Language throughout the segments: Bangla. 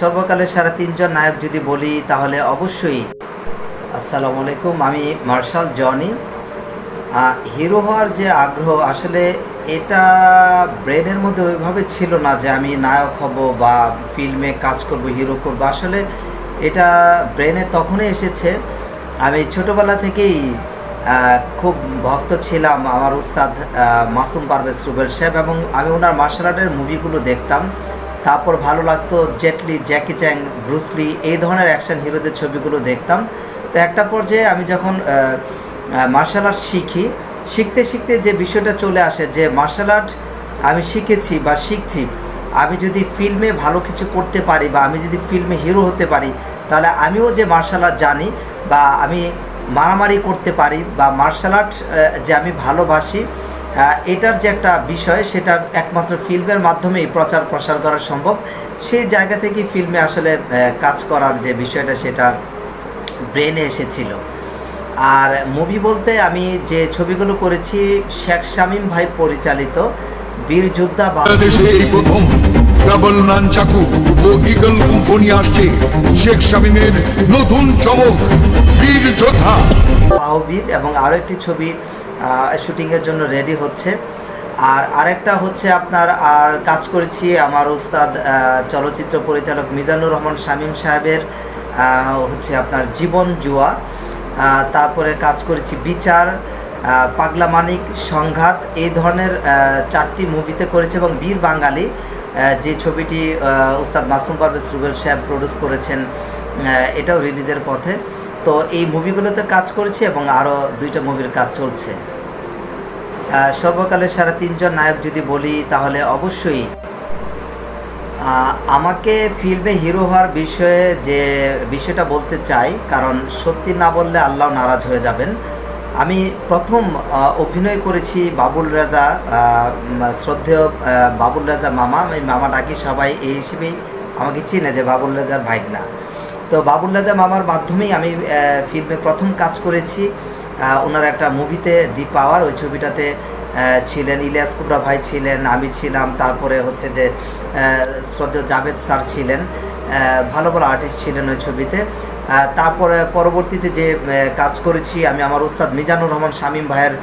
সর্বকালের সারা তিনজন নায়ক যদি বলি, তাহলে অবশ্যই আসসালামু আলাইকুম। আমি মার্শাল জনি। হিরো হওয়ার যে আগ্রহ, আসলে এটা ব্রেনের মধ্যে ওইভাবে ছিল না যে আমি নায়ক হব বা ফিল্মে কাজ করব, হিরো করব। আসলে এটা ব্রেনে তখনই এসেছে। আমি ছোটোবেলা থেকেই খুব ভক্ত ছিলাম আমার উস্তাদ মাসুম পারভেজ রুবেল সাহেব এবং আমি ওনার মার্শাল আর্টের মুভিগুলো দেখতাম। তারপর ভালো লাগতো জেটলি জ্যাকি চ্যাং ব্রুসলি এই ধরনের অ্যাকশন হিরোদের ছবিগুলো দেখতাম। তো একটা পর্যায়ে আমি যখন মার্শাল আর্ট শিখি, শিখতে শিখতে যে বিষয়টা চলে আসে যে মার্শাল আর্ট আমি শিখেছি বা শিখছি, আমি যদি ফিল্মে ভালো কিছু করতে পারি বা আমি যদি ফিল্মে হিরো হতে পারি, তাহলে আমিও যে মার্শাল আর্ট জানি বা আমি মারামারি করতে পারি বা মার্শাল আর্ট যে আমি ভালোবাসি এটার যে একটা বিষয় সেটা একমাত্র ফিল্মের মাধ্যমেই প্রচার প্রসার করা সম্ভব। সেই জায়গা থেকেই ফিল্মে আসলে কাজ করার যে বিষয়টা সেটা ব্রেনে এসেছিল। আর মুভি বলতে আমি যে ছবিগুলো করেছি শেখ শামীম ভাই পরিচালিত বীর যোদ্ধা বা বাংলাদেশে এই প্রথম ডাবল নান চাকু ও ইগল কুম্ফো আসছে। শেখ শামীমের নতুন চমক বীর যোদ্ধা। বাহুবীর এবং আরও একটি ছবি শুটিংয়ের জন্য রেডি হচ্ছে। আর আরেকটা হচ্ছে আপনার, আর কাজ করেছি আমার উস্তাদ চলচ্চিত্র পরিচালক মিজানুর রহমান শামীম সাহেবের হচ্ছে আপনার জীবন জুয়া। তারপরে কাজ করেছি বিচার পাগলা মানিক সংঘাত, এই ধরনের চারটি মুভিতে করেছে এবং বীর বাঙালি যে ছবিটি উস্তাদ মাসুম পারভেজ রুবেল সাহেব প্রডিউস করেছেন এটাও রিলিজের পথে। তো এই মুভিগুলোতে কাজ করেছি এবং আরও দুইটা মুভির কাজ চলছে। সর্বকালের সারা তিনজন নায়ক যদি বলি, তাহলে অবশ্যই আমাকে ফিল্মে হিরো হওয়ার বিষয়ে যে বিষয়টা বলতে চাই, কারণ সত্যি না বললে আল্লাহ নারাজ হয়ে যাবেন। আমি প্রথম অভিনয় করেছি বাবুল রাজা শ্রদ্ধেয় বাবুল রাজা মামা। আমি মামা ডাকি সবাই, এই হিসেবেই আমাকে চিনে যে বাবুল রাজার ভাইগনা তো বাবুল রাজা মামার মাধ্যমেই আমি ফিল্মে প্রথম কাজ করেছি। ওনার একটা মুভিতে দি পাওয়ার, ওই ছবিটাতে ছিলেন ইলিয়াস কুবরা ভাই ছিলেন, আমি ছিলাম, তারপরে হচ্ছে যে শ্রদ্ধেয় জাভেদ স্যার ছিলেন ভালো ভালো আর্টিস্ট ছিলেন ওই ছবিতে। তারপরে পরবর্তীতে যে কাজ করেছি, আমি আমার উস্তাদ মিজানুর রহমান শামীম ভাইয়ের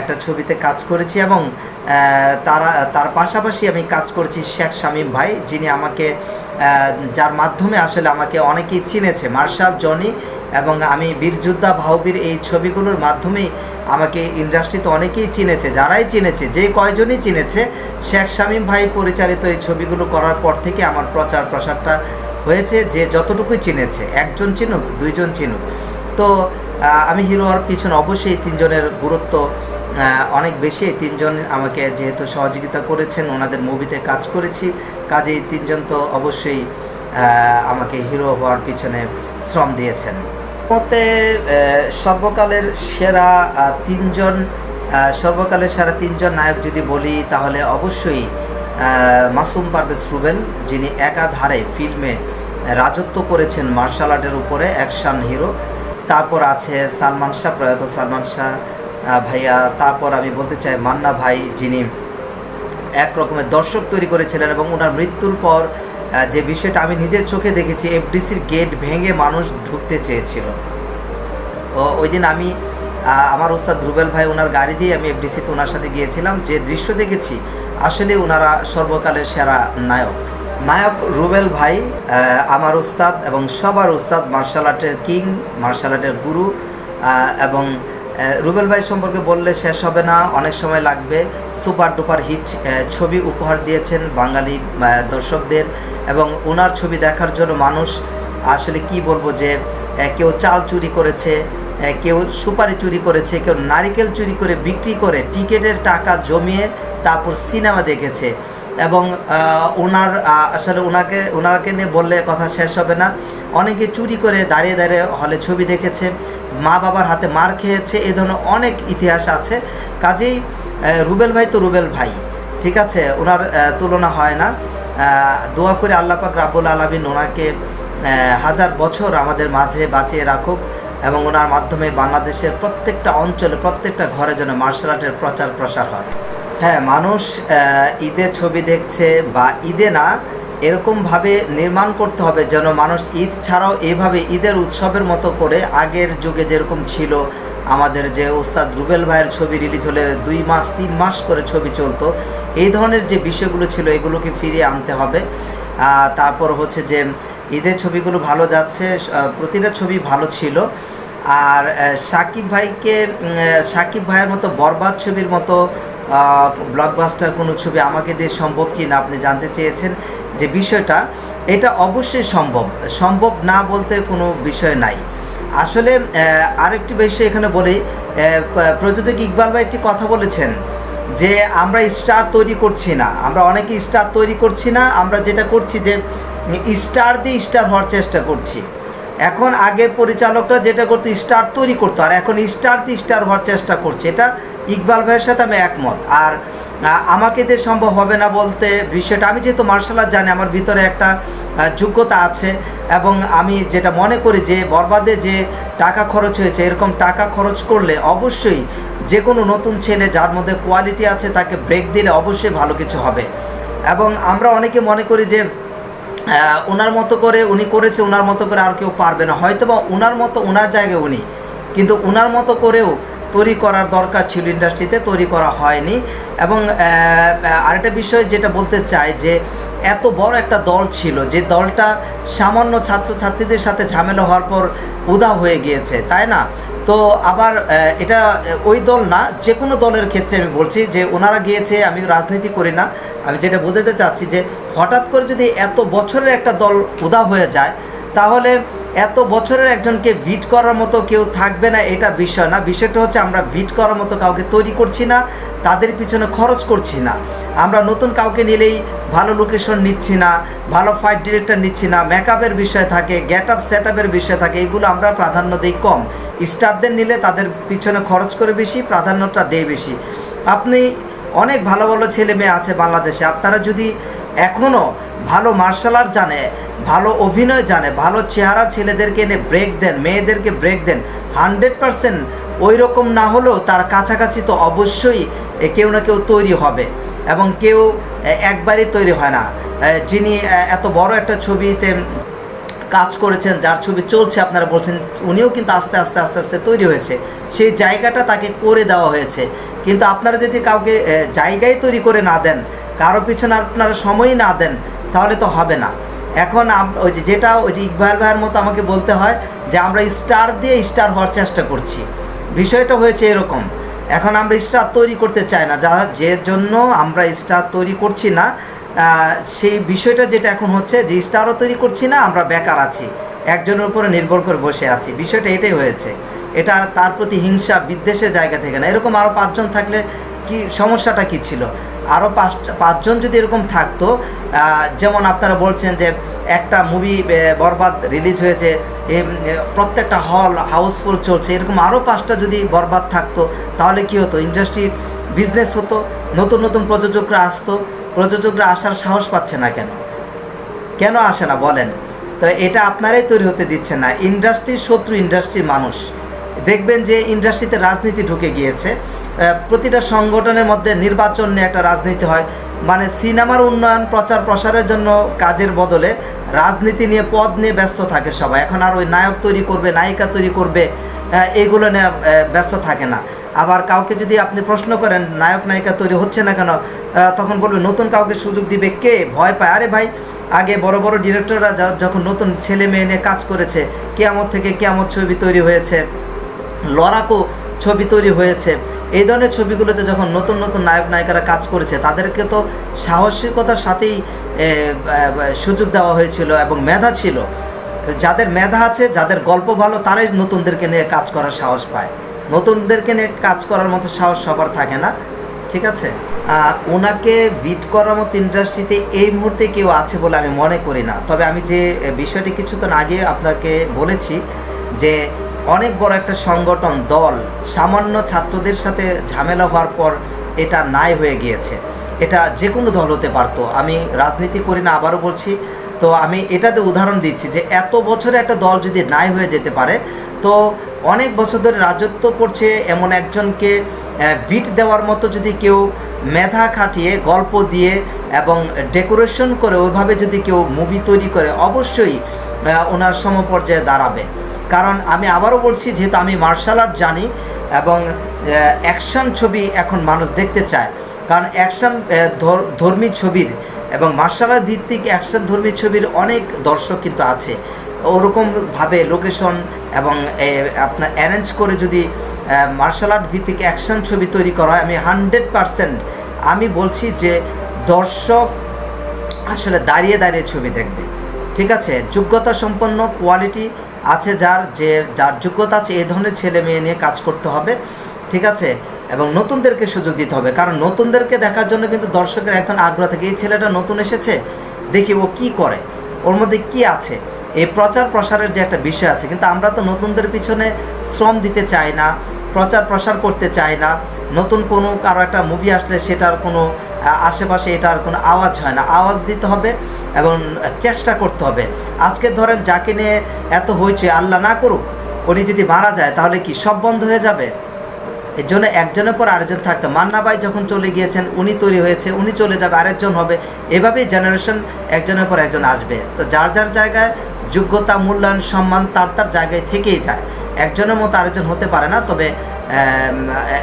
একটা ছবিতে কাজ করেছি এবং তারা, তার পাশাপাশি আমি কাজ করেছি শেখ শামীম ভাই, যিনি আমাকে যার মাধ্যমে আসলে আমাকে অনেকেই চিনেছে, মার্শাল জনি এবং আমি বীরযোদ্ধা ভাউবীর এই ছবিগুলোর মাধ্যমেই আমাকে ইন্ডাস্ট্রিতে অনেকেই চিনেছে, যারাই চিনেছে, যে কয়জনই চিনেছে, শেখ শামীম ভাই পরিচালিত এই ছবিগুলো করার পর থেকে আমার প্রচার প্রসারটা হয়েছে যে যতটুকুই চিনেছে, একজন চিনুক, দুইজন চিনুক। তো আমি হিরো হওয়ার পিছনে অবশ্যই তিনজনের গুরুত্ব অনেক বেশি। তিনজন আমাকে যেহেতু সহযোগিতা করেছেন ওনাদের মুভিতে কাজ করেছি। কাজেই তিনজন তো অবশ্যই আমাকে হিরো হওয়ার পিছনে শ্রম দিয়েছেন। আহ, সর্বকালের সেরা তিনজন সর্বকালের সেরা তিনজন নায়ক যদি বলি তাহলে অবশ্যই মাসুম পারভেজ রুবেল যিনি একাধারে ফিল্মে রাজত্ব করেছেন মার্শাল আর্টের উপরে অ্যাকশন হিরো। তারপর আছে সালমান শাহ প্রয়াত সালমান শাহ ভাইয়া, তারপর আমি বলতে চাই মান্না ভাই যিনি এক রকমের দর্শক তৈরি করেছিলেন এবং ওনার মৃত্যুর পর যে বিষয়টা আমি নিজের চোখে দেখেছি, এফডিসির গেট ভেঙে মানুষ ঢুকতে চেয়েছিল। ও ওই দিন আমি আমার ওস্তাদ রুবেল ভাই ওনার গাড়ি দিয়ে আমি এফডিসিতে ওনার সাথে গিয়েছিলাম, যে দৃশ্য দেখেছি, আসলে ওনারা সর্বকালের সেরা নায়ক। নায়ক রুবেল ভাই আমার উস্তাদ এবং সবার উস্তাদ মার্শাল আর্টের কিং, মার্শাল আর্টের গুরু এবং রুবেল ভাই সম্পর্কে বললে শেষ হবে না, অনেক সময় লাগবে। সুপার ডুপার হিট ছবি উপহার দিয়েছেন বাঙালি দর্শকদের এবং ওনার ছবি দেখার জন্য মানুষ আসলে কি বলব যে কেউ চাল চুরি করেছে কেউ সুপারি চুরি করেছে, কেউ নারিকেল চুরি করে বিক্রি করে টিকিটের টাকা জমিয়ে তারপর সিনেমা দেখেছে। এবং ওনার আসলে ওনাকে ওনাকে নিয়ে বললে কথা শেষ হবে না। অনেকে চুরি করে দাঁড়িয়ে দাঁড়িয়ে হলে ছবি দেখেছে, মা বাবার হাতে মার খেয়েছে, এ ধরনের অনেক ইতিহাস আছে। কাজেই রুবেল ভাই তো রুবেল ভাই, ঠিক আছে? ওনার তুলনা হয় না। দোয়া করে আল্লাহ পাক রাব্বুল আলমিন ওনাকে হাজার বছর আমাদের মাঝে বাঁচিয়ে রাখুক এবং ওনার মাধ্যমে বাংলাদেশের প্রত্যেকটা অঞ্চলে, প্রত্যেকটা ঘরে যেন মার্শাল আর্টের প্রচার প্রসার হয়। হ্যাঁ মানুষ ঈদে ছবি দেখছে বা ঈদে না এরকমভাবে নির্মাণ করতে হবে যেন মানুষ ঈদ ছাড়াও এভাবে ঈদের উৎসবের মতো করে আগের যুগে যেরকম ছিল। আমাদের যে ওস্তাদ রুবেল ভাইয়ের ছবি রিলিজ হলে দুই মাস, তিন মাস করে ছবি চলতো। এই ধরনের যে বিষয়গুলো ছিল, এগুলোকে ফিরিয়ে আনতে হবে। তারপর হচ্ছে যে ঈদের ছবিগুলো ভালো যাচ্ছে প্রতিটা ছবি ভালো ছিল। আর সাকিব ভাইকে সাকিব ভাইয়ের মতো বরবাদ ছবির মতো ব্লকবাস্টার কোনো ছবি আমাকে দিয়ে সম্ভব কি না আপনি জানতে চেয়েছেন। যে বিষয়টা, এটা অবশ্যই সম্ভব। সম্ভব না বলতে কোনো বিষয় নাই। আসলে আরেকটি বিষয় এখানে বলি প্রযোজক ইকবাল ভাই একটি কথা বলেছেন যে, আমরা স্টার তৈরি করছি না। আমরা অনেকে স্টার তৈরি করছি না, আমরা যেটা করছি যে, স্টার দিয়ে স্টার হওয়ার চেষ্টা করছি। এখন আগে পরিচালকরা যেটা করতো, স্টার তৈরি করতো, আর এখন স্টার দিয়ে স্টার হওয়ার চেষ্টা করছে। এটা ইকবাল ভাইয়ের সাথে আমি একমত। আর আমাকে দিয়ে সম্ভব হবে না বলতে বিষয়টা, আমি যেহেতু মার্শাল আর্ট জানি, আমার ভিতরে একটা যোগ্যতা আছে এবং আমি যেটা মনে করি যে বরবাদে যে টাকা খরচ হয়েছে, এরকম টাকা খরচ করলে অবশ্যই যে কোনো নতুন ছেলে যার মধ্যে কোয়ালিটি আছে তাকে ব্রেক দিলে অবশ্যই ভালো কিছু হবে। এবং আমরা অনেকে মনে করি যে ওনার মতো করে উনি করেছে ওনার মতো করে আর কেউ পারবে না। হয়তো বা ওনার মতো ওনার জায়গায় উনি, কিন্তু ওনার মতো করেও তৈরি করার দরকার ছিল ইন্ডাস্ট্রিতে তৈরি করা হয়নি। এবং আরেকটা বিষয় যেটা বলতে চাই যে এত বড় একটা দল ছিল, যে দলটা সামান্য ছাত্রছাত্রীদের সাথে ঝামেলা হওয়ার পর উদা হয়ে গিয়েছে, তাই না? তো আবার এটা ওই দল না যে কোনো দলের ক্ষেত্রে আমি বলছি যে ওনারা গিয়েছে, আমি রাজনীতি করি না। আমি যেটা বোঝাতে চাচ্ছি যে হঠাৎ করে যদি এত বছরের একটা দল উদা হয়ে যায়, তাহলে এত বছরের একজনকে ভিট করার মতো কেউ থাকবে না, এটা বিষয় না। বিষয়টা হচ্ছে আমরা ভিট করার মতো কাউকে তৈরি করছি না। তাদের পিছনে খরচ করছি না। আমরা নতুন কাউকে নিলেই ভালো লোকেশন নিচ্ছি না, ভালো ফাইট ডিরেক্টর নিচ্ছি না মেকআপের বিষয় থাকে গেট আপ সেট আপের বিষয় থাকে, এগুলো আমরা প্রাধান্য দিই কম। স্টারদের নিলে তাদের পিছনে খরচ করে বেশি, প্রাধান্যটা দেয় বেশি। আপনি অনেক ভালো ভালো ছেলে মেয়ে আছে বাংলাদেশে, আপনারা যদি এখনও ভালো মার্শাল আর্ট জানে, ভালো অভিনয় জানে, ভালো চেহারার ছেলেদেরকে এনে ব্রেক দেন, মেয়েদেরকে ব্রেক দেন হান্ড্রেড পারসেন্ট ওই রকম না হলেও তার কাছাকাছি তো অবশ্যই কেউ না কেউ তৈরি হবে এবং কেউ একবারই তৈরি হয় না। যিনি এত বড় একটা ছবিতে কাজ করেছেন, যার ছবি চলছে, আপনারা বলছেন, উনিও কিন্তু আস্তে আস্তে আস্তে আস্তে তৈরি হয়েছে। সেই জায়গাটা তাকে করে দেওয়া হয়েছে। কিন্তু আপনারা যদি কাউকে জায়গায় তৈরি করে না দেন, কারও পিছনে আপনারা সময় না দেন, তাহলে তো হবে না। এখন ওই যে যেটা, ওই যে ইকবাল ভাইয়ের মতো আমাকে বলতে হয় যে, আমরা স্টার দিয়ে স্টার হওয়ার চেষ্টা করছি। বিষয়টা হয়েছে এরকম। এখন আমরা স্টার তৈরি করতে চাই না যারা যে জন্য আমরা স্টার তৈরি করছি না সেই বিষয়টা যেটা এখন হচ্ছে যে স্টারও তৈরি করছি না, আমরা বেকার আছি। একজনের উপরে নির্ভর করে বসে আছি। বিষয়টা এটাই হয়েছে। এটা তার প্রতি হিংসা বিদ্বেষের জায়গা থেকে না। এরকম আরও পাঁচজন থাকলে কি, সমস্যাটা কি ছিল? আরও পাঁচ, পাঁচজন যদি এরকম থাকতো যেমন আপনারা বলছেন যে একটা মুভি বরবাদ রিলিজ হয়েছে প্রত্যেকটা হল হাউসফুল চলছে, এরকম আরও পাঁচটা যদি বরবাদ থাকতো, তাহলে কি হতো? ইন্ডাস্ট্রি বিজনেস হতো, নতুন নতুন প্রযোজকরা আসতো, প্রযোজকরা আসার সাহস পাচ্ছে না কেন? কেন আসে না বলেন? তো এটা আপনারাই তৈরি হতে দিচ্ছে না। ইন্ডাস্ট্রির শত্রু ইন্ডাস্ট্রির মানুষ। দেখবেন যে ইন্ডাস্ট্রিতে রাজনীতি ঢুকে গিয়েছে। প্রতিটা সংগঠনের মধ্যে নির্বাচন নিয়ে একটা রাজনীতি হয়। মানে সিনেমার উন্নয়ন, প্রচার প্রসারের জন্য কাজের বদলে রাজনীতি নিয়ে পদ নিয়ে ব্যস্ত থাকে সবাই। এখন আর ওই নায়ক তৈরি করবে, নায়িকা তৈরি করবে এগুলো নিয়ে ব্যস্ত থাকে না। আবার কাউকে যদি আপনি প্রশ্ন করেন, নায়ক, নায়িকা তৈরি হচ্ছে না কেন তখন বলবে, নতুন কাউকে সুযোগ দিবে কে? ভয় পায়? আরে ভাই, আগে বড় বড় ডিরেক্টররা যখন নতুন ছেলে মেয়ে নিয়ে কাজ করেছে, কেয়ামত থেকে কেয়ামত ছবি তৈরি হয়েছে। লড়াকো ছবি তৈরি হয়েছে। এই ধরনের ছবিগুলোতে যখন নতুন নতুন নায়ক নায়িকারা কাজ করেছে, তাদেরকে তো সাহসিকতার সাথেই সুযোগ দেওয়া হয়েছিল এবং মেধা ছিল। যাদের মেধা আছে, যাদের গল্প ভালো, তারাই নতুনদেরকে নিয়ে কাজ করার সাহস পায়। নতুনদেরকে নিয়ে কাজ করার মতো সাহস সবার থাকে না, ঠিক আছে? ওনাকে বিট করার মতো ইন্ডাস্ট্রিতে এই মুহূর্তে কেউ আছে বলে আমি মনে করি না। তবে আমি যে বিষয়টি কিছুক্ষণ আগে আপনাকে বলেছি যে অনেক বড় একটা সংগঠন, দল, সামান্য ছাত্রদের সাথে ঝামেলা হওয়ার পর এটা নাই হয়ে গিয়েছে। এটা যে কোনো দল হতে পারতো। আমি রাজনীতি করি না, আবারও বলছি। তো আমি এটাতে উদাহরণ দিচ্ছি যে, এত বছরে একটা দল যদি নাই হয়ে যেতে পারে, তো অনেক বছর ধরে রাজত্ব করছে এমন একজনকে বিট দেওয়ার মতো যদি কেউ মেধা খাটিয়ে, গল্প দিয়ে এবং ডেকোরেশন করে ওইভাবে যদি কেউ মুভি তৈরি করে, অবশ্যই ওনার সমপর্যায়ে দাঁড়াবে। কারণ আমি আবারও বলছি, যেহেতু আমি মার্শাল আর্ট জানি এবং অ্যাকশন ছবি এখন মানুষ দেখতে চায়। কারণ অ্যাকশন ধর্মী ছবির এবং মার্শাল আর্ট ভিত্তিক অ্যাকশন ধর্মী ছবির অনেক দর্শক কিন্তু আছে। ওরকমভাবে লোকেশন এবং আপনার অ্যারেঞ্জ করে যদি মার্শাল আর্ট ভিত্তিক অ্যাকশন ছবি তৈরি করা হয়, আমি হান্ড্রেড পারসেন্ট আমি বলছি যে দর্শক আসলে দাঁড়িয়ে দাঁড়িয়ে ছবি দেখবে। ঠিক আছে? যোগ্যতা সম্পন্ন কোয়ালিটি আছে যার যে, যার যোগ্যতা আছে এই ধরনের ছেলে মেয়ে নিয়ে কাজ করতে হবে, ঠিক আছে? এবং নতুনদেরকে সুযোগ দিতে হবে। কারণ নতুনদেরকে দেখার জন্য কিন্তু দর্শকের এখন আগ্রহ থাকে, এই ছেলেটা নতুন এসেছে, দেখি ও কি করে, ওর মধ্যে কি আছে? এই প্রচার প্রসারের যে একটা বিষয় আছে, কিন্তু আমরা তো নতুনদের পিছনে শ্রম দিতে চাই না, প্রচার প্রসার করতে চাই না, নতুন কোনো কারও একটা মুভি আসলে সেটার কোনো আশেপাশে এটার কোনো আওয়াজ হয় না। আওয়াজ দিতে হবে এবং চেষ্টা করতে হবে। আজকে ধরেন যাকে নিয়ে এত হয়েছে আল্লাহ না করুক, উনি যদি মারা যায় তাহলে কি সব বন্ধ হয়ে যাবে? এর জন্য একজনের পর আরেকজন থাকতো মান্না ভাই যখন চলে গিয়েছেন, উনি তৈরি হয়েছে, উনি চলে যাবে, আরেকজন হবে। এভাবেই জেনারেশন একজনের পর একজন আসবে। তো যার যার জায়গায় যোগ্যতা, মূল্যায়ন, সম্মান তার তার জায়গায় থেকেই যায়। একজনের মতো আরেকজন হতে পারে না, তবে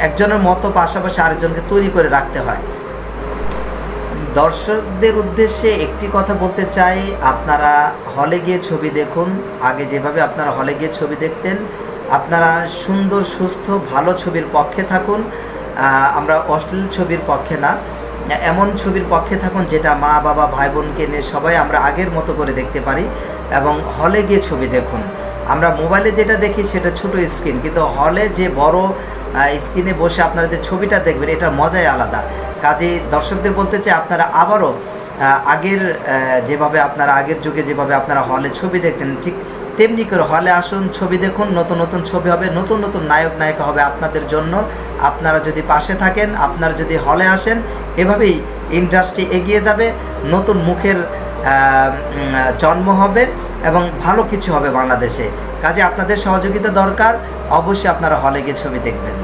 একজনের মতো পাশাপাশি আরেকজনকে তৈরি করে রাখতে হয়। দর্শকদের উদ্দেশ্যে একটি কথা বলতে চাই। আপনারা হলে গিয়ে ছবি দেখুন। আগে যেভাবে আপনারা হলে গিয়ে ছবি দেখতেন, আপনারা সুন্দর, সুস্থ, ভালো ছবির পক্ষে থাকুন। আমরা অশ্লীল ছবির পক্ষে না। এমন ছবির পক্ষে থাকুন যেটা মা, বাবা, ভাই, বোনকে নিয়ে সবাই আমরা আগের মতো করে দেখতে পারি এবং হলে গিয়ে ছবি দেখুন। আমরা মোবাইলে যেটা দেখি সেটা ছোট স্ক্রিন কিন্তু হলে যে বড় স্ক্রিনে বসে আপনারা যে ছবিটা দেখবেন, এটার মজাই আলাদা। কাজেই দর্শকদের বলতে চাই, আপনারা আবারও আগের যেভাবে আপনারা, আগের যুগে যেভাবে আপনারা হলে ছবি দেখতেন, ঠিক তেমনি করে হলে আসুন, ছবি দেখুন, নতুন নতুন ছবি হবে, নতুন নতুন নায়ক, নায়িকা হবে আপনাদের জন্য। আপনারা যদি পাশে থাকেন, আপনারা যদি হলে আসেন, এভাবেই ইন্ডাস্ট্রি এগিয়ে যাবে, নতুন মুখের জন্ম হবে এবং ভালো কিছু হবে বাংলাদেশে। কাজে আপনাদের সহযোগিতা দরকার, অবশ্যই আপনারা হলে গিয়ে ছবি দেখবেন।